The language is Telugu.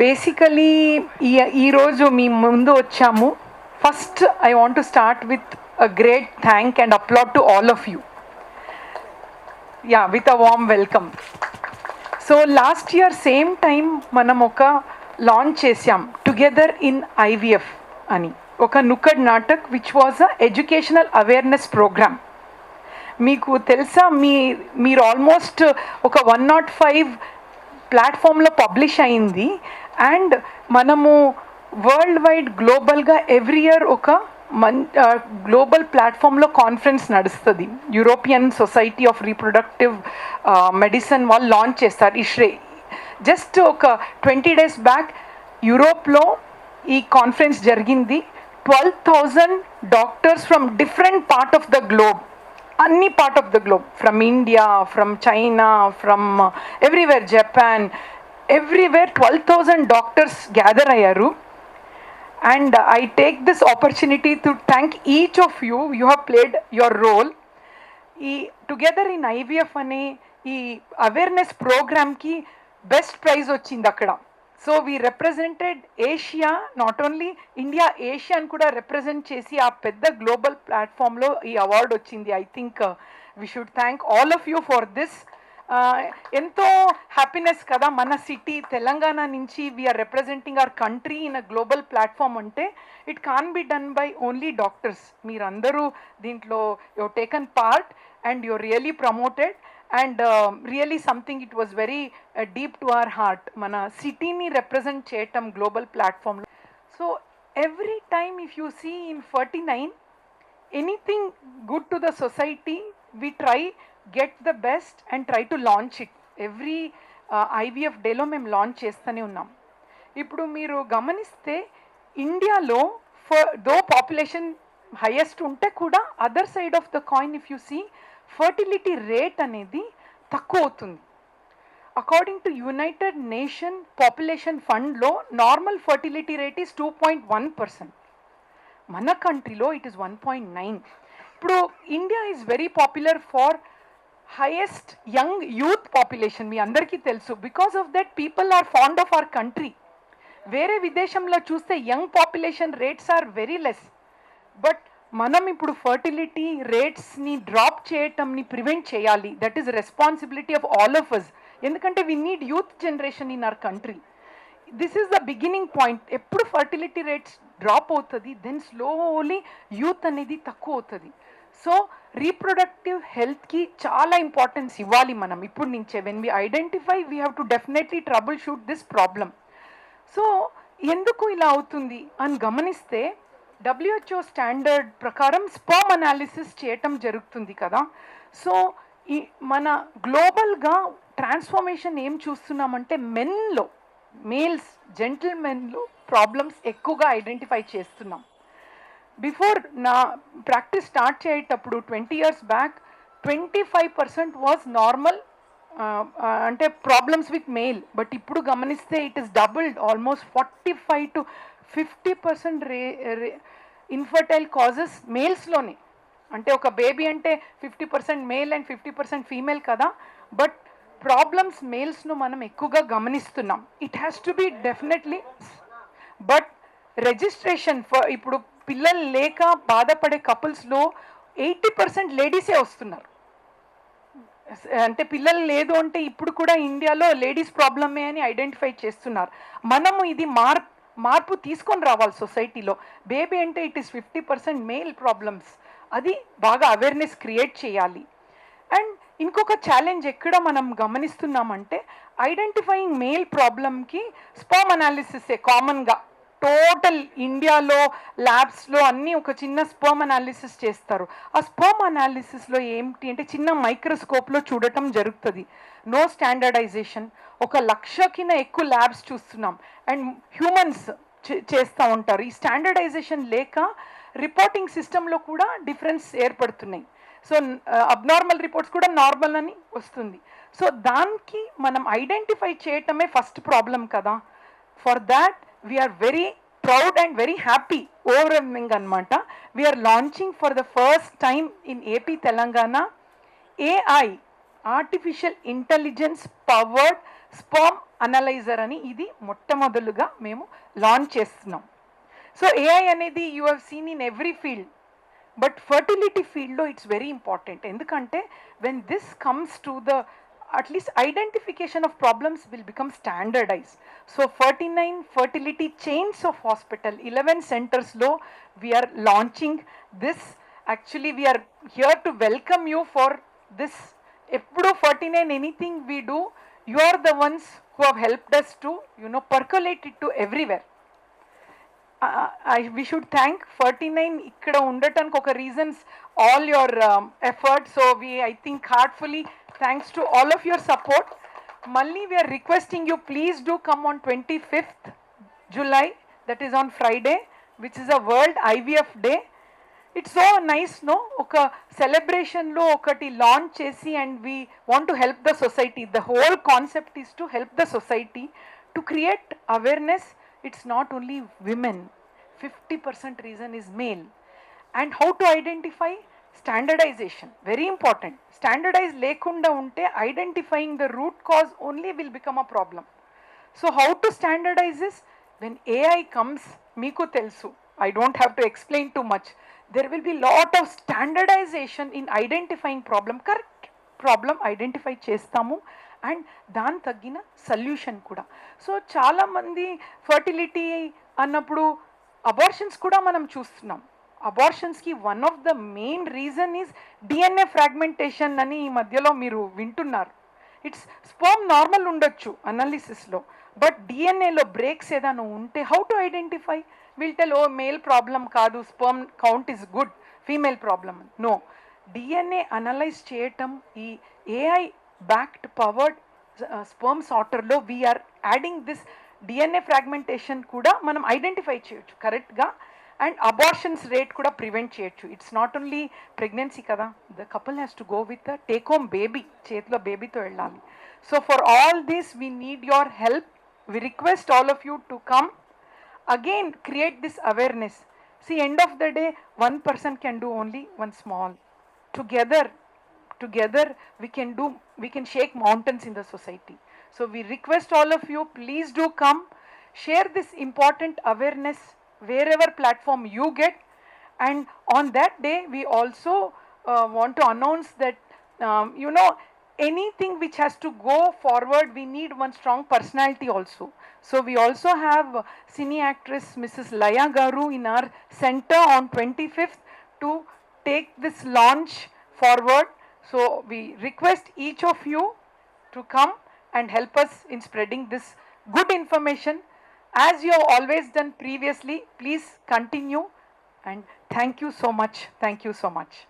బేసికలీ ఈ ఈరోజు మీ ముందు వచ్చాము. First I want to start with a great thank and applaud to all of you yeah with a warm welcome so last year same time మనం ఒక లాంచ్ చేసాం టుగెదర్ ఇన్ ఐవిఎఫ్ అని. ఒక nukkad natak which was a educational awareness program మీకు తెలుసా మీ మీరు ఆల్మోస్ట్ ఒక వన్ నాట్ ఫైవ్ ప్లాట్ఫామ్లో పబ్లిష్ అయింది. అండ్ మనము వరల్డ్ వైడ్ గ్లోబల్గా ఎవ్రీ ఇయర్ ఒక మన్ గ్లోబల్ ప్లాట్ఫామ్లో కాన్ఫరెన్స్ నడుస్తుంది. European society of reproductive medicine వాళ్ళు లాంచ్ చేస్తారు ఇష్రే. జస్ట్ ఒక ట్వంటీ డేస్ బ్యాక్ యూరోప్లో ఈ కాన్ఫరెన్స్ జరిగింది. Twelve thousand doctors from different part of the globe. అన్ని part of the globe. From India from China from everywhere Japan. Everywhere twelve thousand doctors gather అయ్యారు. And I take this opportunity to thank each of you you have played your role ఈ టుగెదర్ ఇన్ ఐవిఎఫ్ అనే ఈ అవేర్నెస్ ప్రోగ్రామ్కి బెస్ట్ ప్రైజ్ వచ్చింది అక్కడ. So we represented Asia not only India ఏషియాని కూడా రిప్రజెంట్ చేసి ఆ పెద్ద గ్లోబల్ ప్లాట్ఫామ్లో ఈ అవార్డు వచ్చింది. I think we should thank all of you for this ఎంతో హ్యాపీనెస్ కదా మన సిటీ తెలంగాణ నుంచి we are representing our country in a global platform అంటే it can be done by only doctors మీరందరూ దీంట్లో you taken part and you really promoted and really something it was very deep to our heart మన సిటీని రిప్రజెంట్ చేయటం గ్లోబల్ ప్లాట్ఫామ్లో so every time if you see in forty nine anything good to the society we try get the best and try to launch it every IVF డేలో మేము లాంచ్ చేస్తూనే ఉన్నాం. ఇప్పుడు మీరు గమనిస్తే ఇండియాలో ఫర్ దో పాపులేషన్ హైయెస్ట్ ఉంటే కూడా other side of the coin if you see fertility rate అనేది తక్కువ అవుతుంది. According to United Nation population ఫండ్లో normal fertility rate is two point one percent మన కంట్రీలో it is one point nine ఇప్పుడు India is very popular far highest young youth population మీ అందరికీ తెలుసు. Because of that people are fond of our country వేరే విదేశంలో చూస్తే young population rates are very less but మనం ఇప్పుడు ఫర్టిలిటీ రేట్స్ని డ్రాప్ చేయటంని ప్రివెంట్ చేయాలి. That is responsibility of all of us ఎందుకంటే we need youth generation in our country this is the beginning point ఎప్పుడు ఫర్టిలిటీ రేట్స్ డ్రాప్ అవుతుంది దెన్ స్లోలీ యూత్ అనేది తక్కువ అవుతుంది. సో రీప్రొడక్టివ్ హెల్త్కి చాలా ఇంపార్టెన్స్ ఇవ్వాలి మనం ఇప్పుడు నుంచే. When we identify we have to definitely troubleshoot this problem so ఎందుకు ఇలా అవుతుంది అని గమనిస్తే డబ్ల్యూహెచ్ఓ స్టాండర్డ్ ప్రకారం స్పర్మ్ అనాలిసిస్ చేయటం జరుగుతుంది కదా. సో ఈ మన గ్లోబల్గా ట్రాన్స్ఫర్మేషన్ ఏం చూస్తున్నామంటే మెన్లో మేల్స్ జెంటిల్మెన్లో ప్రాబ్లమ్స్ ఎక్కువగా ఐడెంటిఫై చేస్తున్నాం. బిఫోర్ నా ప్రాక్టీస్ స్టార్ట్ చేసేటప్పుడు twenty years back twenty five percent was normal అంటే ప్రాబ్లమ్స్ విత్ మెయిల్ బట్ ఇప్పుడు గమనిస్తే it is doubled almost forty five to fifty percent ray infertile causes మేల్స్లోనే అంటే ఒక బేబీ అంటే fifty percent male and fifty percent female కదా. బట్ ప్రాబ్లమ్స్ మేల్స్ను మనం ఎక్కువగా గమనిస్తున్నాం. It has to be definitely but registration for ఇప్పుడు పిల్లలు లేక బాధపడే కపుల్స్లో ఎయిటీ పర్సెంట్ లేడీసే వస్తున్నారు. అంటే పిల్లలు లేదు అంటే ఇప్పుడు కూడా ఇండియాలో లేడీస్ ప్రాబ్లమే అని ఐడెంటిఫై చేస్తున్నారు. మనము ఇది మార్ మార్పు తీసుకొని రావాలి సొసైటీలో. బేబీ అంటే it is fifty percent male problems. అది బాగా అవేర్నెస్ క్రియేట్ చేయాలి. అండ్ ఇంకొక ఛాలెంజ్ ఎక్కడ మనం గమనిస్తున్నామంటే ఐడెంటిఫైయింగ్ మేల్ ప్రాబ్లమ్కి అనాలిసిస్ అనాలిసిసే కామన్గా టోటల్ ఇండియాలో ల్యాబ్స్లో అన్నీ ఒక చిన్న స్పర్మ్ అనాలిసిస్ చేస్తారు. ఆ స్పర్మ్ అనాలిసిస్లో ఏమిటి అంటే చిన్న మైక్రోస్కోప్లో చూడటం జరుగుతుంది. No standardization. ఒక లక్ష కింద ఎక్కువ ల్యాబ్స్ చూస్తున్నాం. అండ్ హ్యూమన్స్ చేస్తూ ఉంటారు. ఈ స్టాండర్డైజేషన్ లేక రిపోర్టింగ్ సిస్టంలో కూడా డిఫరెన్స్ ఏర్పడుతున్నాయి. సో అబ్నార్మల్ రిపోర్ట్స్ కూడా నార్మల్ అని వస్తుంది. సో దానికి మనం ఐడెంటిఫై చేయటమే ఫస్ట్ ప్రాబ్లం కదా. For that we are very proud and very happy overwhelming అనమాట we are launching for the first time in AP Telangana AI artificial intelligence powered sperm analyser అని ఇది మొట్టమొదలుగా మేము లాంచ్ చేస్తున్నాం. సో ఏఐ అనేది you have seen in every field but fertility ఫీల్డ్లో ఇట్స్ వెరీ ఇంపార్టెంట్ ఎందుకంటే when this comes to the at least identification of problems will become standardize so forty nine fertility chains of hospital eleven సెంటర్స్లో we are launching this actually we are here to welcome you for this ఎప్పుడు forty nine anything we do you are the ones who have helped us to you know percolate it to everywhere I we should thank forty nine ఇక్కడ ఉండటానికి ఒక reasons all your effort so we I think heartfully Thanks to all of your support మళ్ళీ we are requesting you please do come on twenty fifth July that is on Friday which is a world IVF day it's so nice no ఒక సెలబ్రేషన్లో ఒకటి లాంచ్ చేసి and we want to help the society the whole concept is to help the society to create awareness it's not only women fifty percent reason is male and how to identify standardization very important standardize లేకుండా ఉంటే identifying the root cause only will become a problem so how to standardize is when AI comes మీకు తెలుసు. I don't have to explain too much there will be lot of standardization in identifying problem correct problem identify చేస్తాము. అండ్ దాని తగ్గిన సొల్యూషన్ కూడా. సో చాలామంది ఫర్టిలిటీ అన్నప్పుడు అబార్షన్స్ కూడా మనం చూస్తున్నాం. అబార్షన్స్కి one of the main reason is DNA fragmentation అని ఈ మధ్యలో మీరు వింటున్నారు. ఇట్స్ స్పర్మ్ నార్మల్ ఉండొచ్చు అనాలిసిస్లో బట్ డిఎన్ఏలో బ్రేక్స్ ఏదైనా ఉంటే how to identify will tell oh male problem కాదు sperm count is good female problem no DNA analyze చేయటం ఈ AI backed powered sperm సార్టర్లో we are adding this DNA fragmentation కూడా మనం ఐడెంటిఫై చేయొచ్చు. కరెక్ట్గా అండ్ అబార్షన్స్ రేట్ కూడా ప్రివెంట్ చేయొచ్చు ఇట్స్ నాట్ ఓన్లీ ప్రెగ్నెన్సీ కదా the couple has to go with take home baby చేతిలో బేబీతో వెళ్ళాలి so for all this we need your help we request all of you to come again create this awareness see end of the day one person can do only one small together together we can do we can shake mountains in the society so we request all of you please do come share this important awareness wherever platform you get. And on that day we also uh, want to announce that um, you know anything which has to go forward we need one strong personality also. So we also have cine actress mrs laya garu in our center on 25th to take this launch forward. So we request each of you to come and help us in spreading this good information as you have always done previously please continue. And thank you so much. Thank you so much